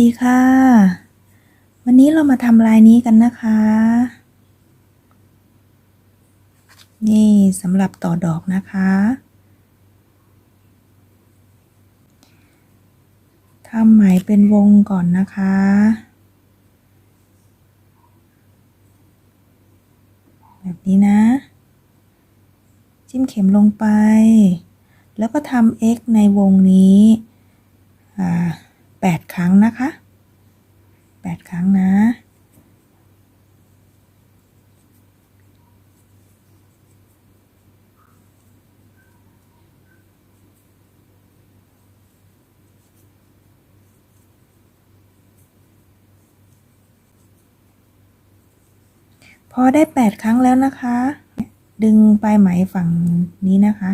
ดีค่ะ วันนี้เรามาทำลายนี้กันนะคะ นี่สำหรับต่อดอกนะคะ ทำไหมเป็นวงก่อนนะคะ แบบนี้นะ จิ้มเข็มลงไป แล้วก็ทำ x ในวงนี้ อ่า แปดครั้งนะคะแปดครั้งนะ พอได้แปดครั้งแล้วนะคะ ดึงปลายไหมฝั่งนี้นะคะ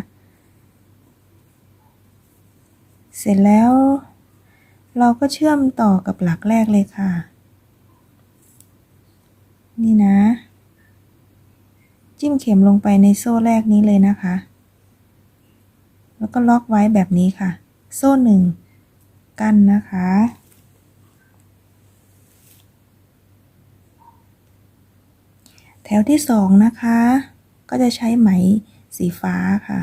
เสร็จแล้ว เราก็เชื่อมต่อกับหลักแรกเลยค่ะ นี่นะ จิ้มเข็มลงไปในโซ่แรกนี้เลยนะคะ แล้วก็ล็อกไว้แบบนี้ค่ะ โซ่หนึ่งกั้นนะคะ แถวที่สองนะคะ ก็จะใช้ไหมสีฟ้าค่ะ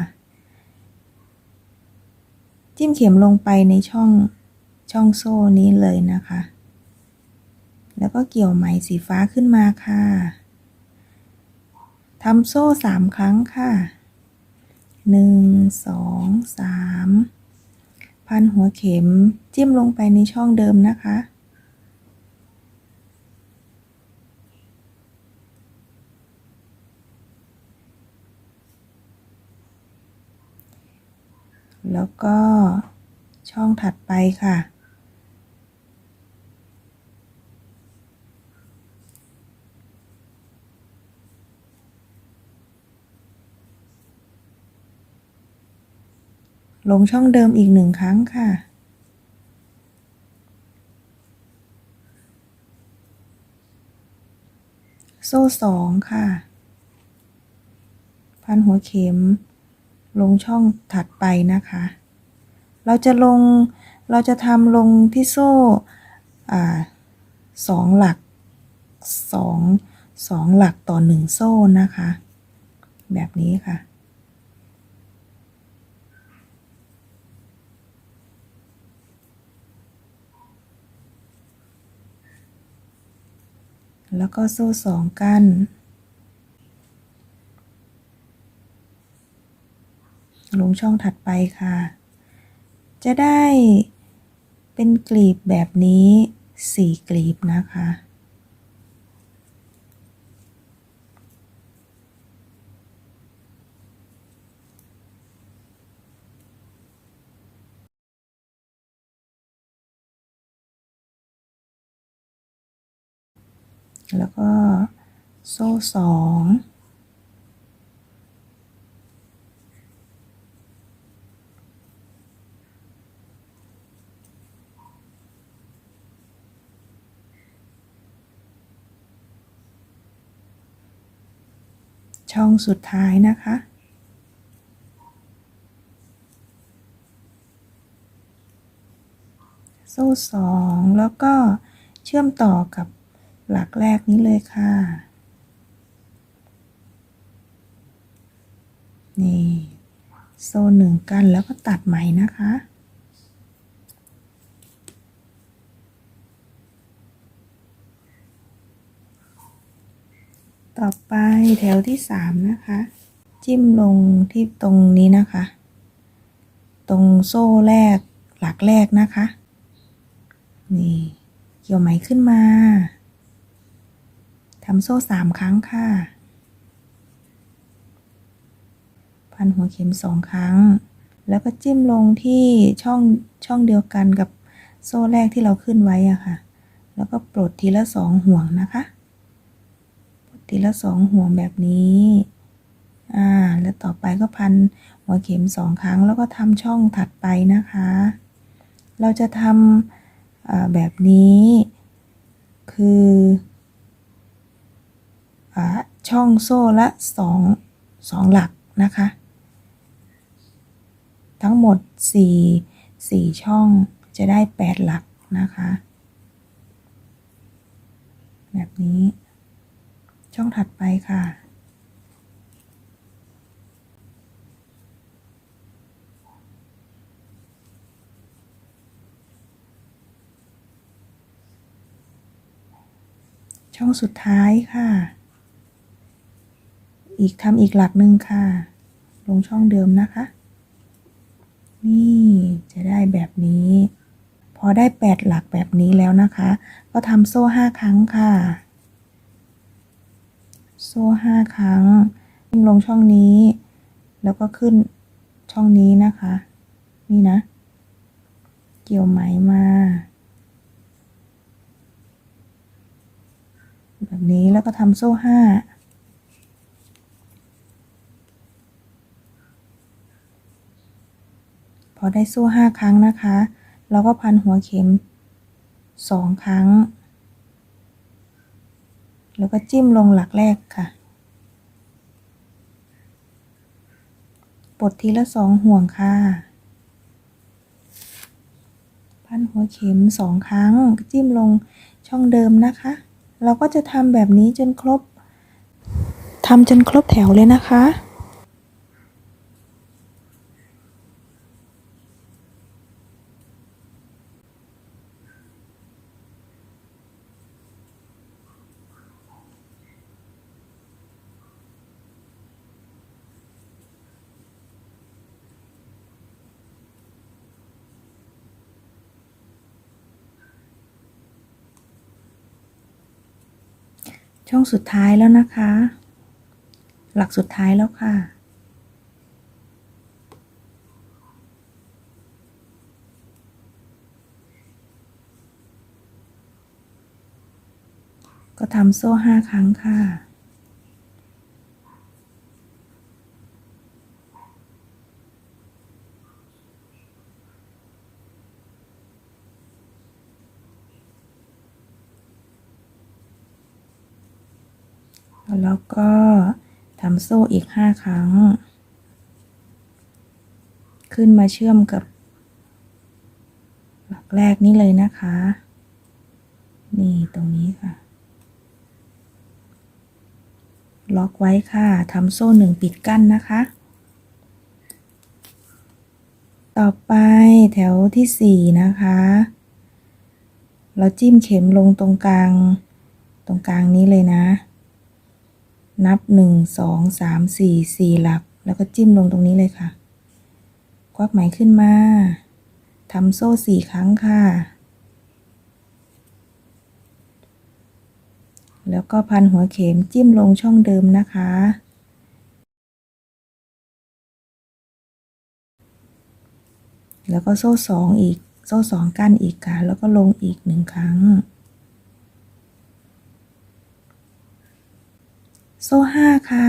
จิ้มเข็มลงไปในช่อง ช่องโซ่นี้เลยนะคะ แล้วก็เกี่ยวไหมสีฟ้าขึ้นมาค่ะทำโซ่สามครั้งค่ะหนึ่งสองสามพันหัวเข็มจิ้มลงไปในช่องเดิมนะคะ แล้วก็ช่องถัดไปค่ะ ลงช่องเดิมอีกหนึ่งครั้งค่ะ โซ่สองค่ะ พันหัวเข็ม ลงช่องถัดไปนะคะ เราจะลง เราจะทำลงที่โซ่อสองหลักสองสองหลักต่อหนึ่งโซ่นะคะ แบบนี้ค่ะ แล้วก็โซ่สองกั้นลงช่องถัดไปค่ะ จะได้เป็นกลีบแบบนี้สี่กลีบนะคะ แล้วก็โซ่สองช่องสุดท้ายนะคะ โซ่สองแล้วก็เชื่อมต่อกับ หลักแรกนี้เลยค่ะ นี่โซ่หนึ่งกันแล้วก็ตัดไหมนะคะ ต่อไปแถวที่สามนะคะ จิ้มลงที่ตรงนี้นะคะ ตรงโซ่แรกหลักแรกนะคะ นี่ เกี่ยวไหมขึ้นมา ทำโซ่สามครั้งค่ะ พันหัวเข็มสองครั้ง แล้วก็จิ้มลงที่ช่องช่องเดียวกันกับโซ่แรกที่เราขึ้นไว้อะค่ะ แล้วก็ปลดทีละสองห่วงนะคะ ปลดทีละสองห่วงแบบนี้ อ่า แล้วต่อไปก็พันหัวเข็มสองครั้ง แล้วก็ทำช่องถัดไปนะคะ เราจะทำแบบนี้ คืออ ช่องโซ่ละสองสองหลักนะคะ ทั้งหมด 4 4 ช่องจะได้ 8 หลักนะคะ แบบนี้ช่องถัดไปค่ะ ช่องสุดท้ายค่ะ อีกทำอีกหลักหนึ่งค่ะ ลงช่องเดิมนะคะ นี่จะได้แบบนี้ พอได้ 8 หลักแบบนี้แล้วนะคะ ก็ทำโซ่ 5 ครั้งค่ะ โซ่ 5 ครั้งลงช่องนี้ แล้วก็ขึ้นช่องนี้นะคะ นี่นะ เกี่ยวไหมมา แบบนี้แล้วก็ทำโซ่ 5 อได้โซ่ห้าครั้งนะคะเราก็พันหัวเข็มสองครั้ง แล้วก็จิ้มลงหลักแรกค่ะปลดทีละสองห่วงค่ะ พันหัวเข็มสองครั้ง จิ้มลงช่องเดิมนะคะ เราก็จะทำแบบนี้จนครบทำจนครบแถวเลยนะคะ ช่องสุดท้ายแล้วนะคะ หลักสุดท้ายแล้วค่ะ ก็ทำโซ่ห้าครั้งค่ะ แล้วก็ทำโซ่อีกห้าครั้ง ขึ้นมาเชื่อมกับ หลักแรกนี่เลยนะคะ นี่ตรงนี้ค่ะ ล็อกไว้ค่ะทำโซ่หนึ่งปิดกั้นนะคะ ต่อไปแถวที่สี่นะคะ เราจิ้มเข็มลงตรงกลาง ตรงกลางนี้เลยนะ นับหนึ่งสองสามสี่สี่หลัก แล้วก็จิ้มลงตรงนี้เลยค่ะ ควักไหมขึ้นมาทำโซ่สี่ครั้งค่ะ แล้วก็พันหัวเข็มจิ้มลงช่องเดิมนะคะ แล้วก็โซ่สองอีก โซ่สองกั้นอีกค่ะ แล้วก็ลงอีกหนึ่งครั้ง โซ่ห้าค่ะ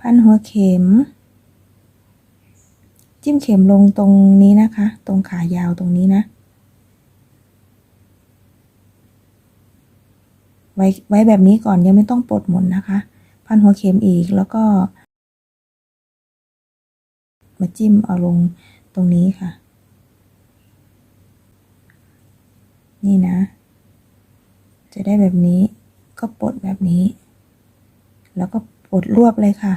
พันหัวเข็ม จิ้มเข็มลงตรงนี้นะคะ ตรงขายาวตรงนี้นะ ไว้ไว้แบบนี้ก่อนยังไม่ต้องปลดหมุนนะคะ พันหัวเข็มอีกแล้วก็ มาจิ้มเอาลงตรงนี้ค่ะ นี่นะ จะได้แบบนี้ ก็ปลดแบบนี้ แล้วก็ปลดรวบเลยค่ะ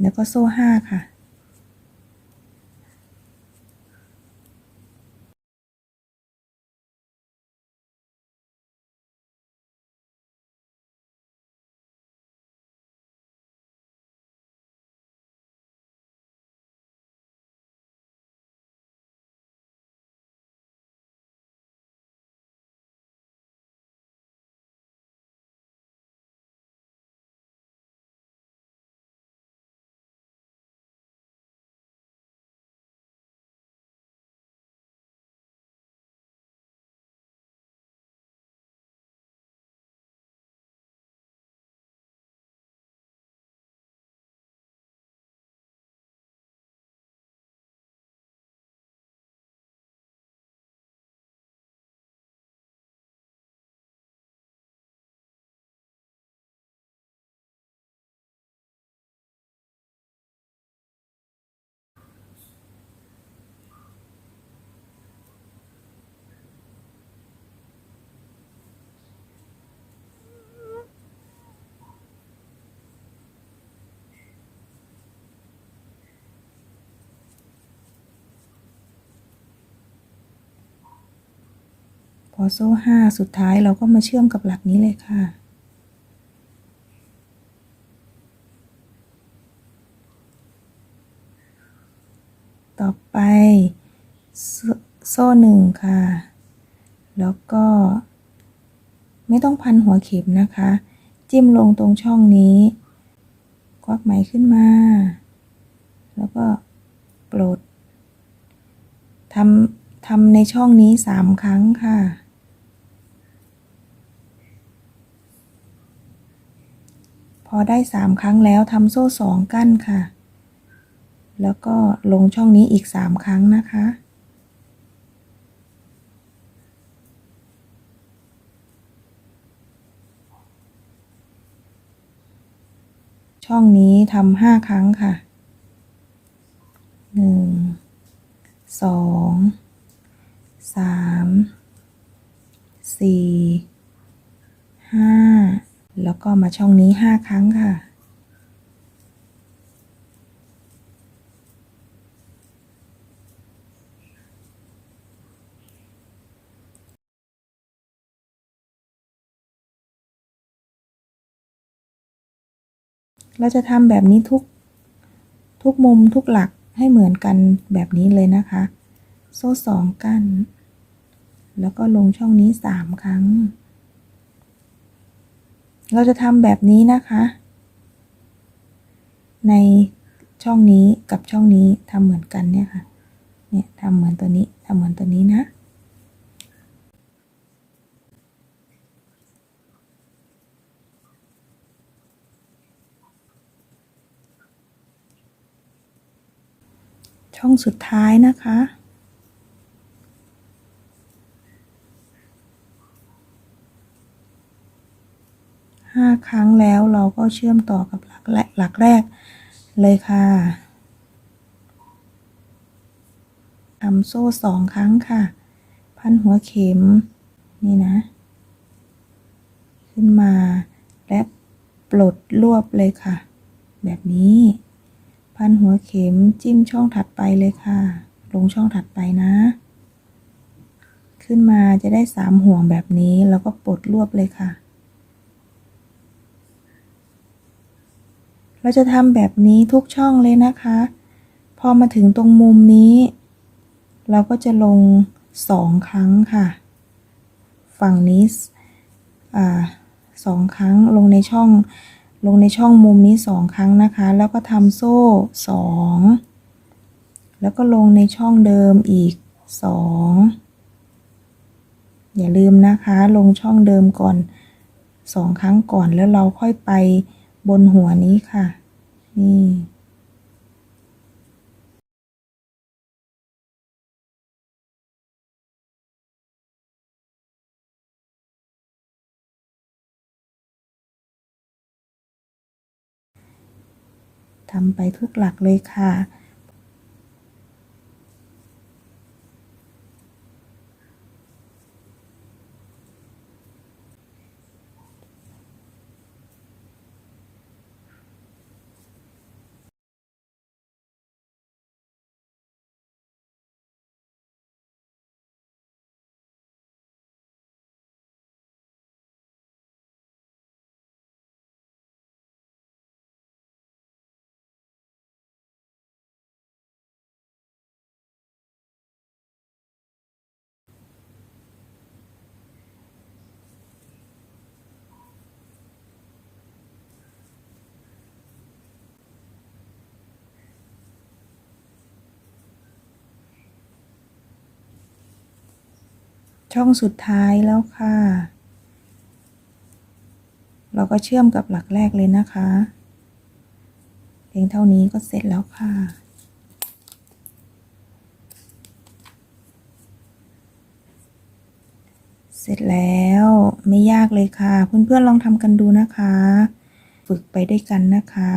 แล้วก็โซ่ห้าค่ะ อโซ่ห้าสุดท้ายเราก็มาเชื่อมกับหลักนี้เลยค่ะ ต่อไปโซโซ่หนึ่งค่ะ แล้วก็ไม่ต้องพันหัวเข็มนะคะ จิ้มลงตรงช่องนี้ ควักไหมขึ้นมา แล้วก็ปลดทำทำในช่องนี้สามครั้งค่ะ พอได้สามครั้งแล้วทำโซ่สองกั้นค่ะ แล้วก็ลงช่องนี้อีกสามครั้งนะคะ ช่องนี้ทำห้าครั้งค่ะหนึ่งสองสามสี่ห้า แล้วก็มาช่องนี้ห้าครั้งค่ะ เราจะทำแบบนี้ทุก ทุกมุมทุกหลักให้เหมือนกันแบบนี้เลยนะคะ โซ่สองกั้น แล้วก็ลงช่องนี้สามครั้ง เราจะทำแบบนี้นะคะ ในช่องนี้กับช่องนี้ทำเหมือนกันเนี่ยค่ะ เนี่ยทำเหมือนตัวนี้ทำเหมือนตัวนี้นะ ช่องสุดท้ายนะคะ ครั้งแล้วเราก็เชื่อมต่อกับหลักแรกหลักแรกเลยค่ะทำโซ่สองครั้งค่ะ พันหัวเข็ม นี่นะ ขึ้นมา และปลดรวบเลยค่ะ แบบนี้ พันหัวเข็มจิ้มช่องถัดไปเลยค่ะ ลงช่องถัดไปนะ ขึ้นมาจะได้สามห่วงแบบนี้ แล้วก็ปลดรวบเลยค่ะ เราจะทำแบบนี้ทุกช่องเลยนะคะ พอมาถึงตรงมุมนี้ เราก็จะลงสองครั้งค่ะ ฝั่งนี้สองครั้งลงในช่องลงในช่องมุมนี้สองครั้งนะคะ แล้วก็ทำโซ่สองแล้วก็ลงในช่องเดิมอีกสองอย่าลืมนะคะ ลงช่องเดิมก่อนสองครั้งก่อนแล้วเราค่อยไป บนหัวนี้ค่ะ นี่ทำไปทุกหลักเลยค่ะ ช่องสุดท้ายแล้วค่ะ เราก็เชื่อมกับหลักแรกเลยนะคะ เพียงเท่านี้ก็เสร็จแล้วค่ะ เสร็จแล้วไม่ยากเลยค่ะ เพื่อนๆลองทำกันดูนะคะ ฝึกไปด้วยกันนะคะ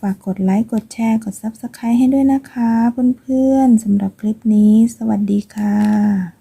ฝากกดไลค์ กดแชร์ กด Subscribe ให้ด้วยนะคะ เพื่อนๆสำหรับคลิปนี้ สวัสดีค่ะ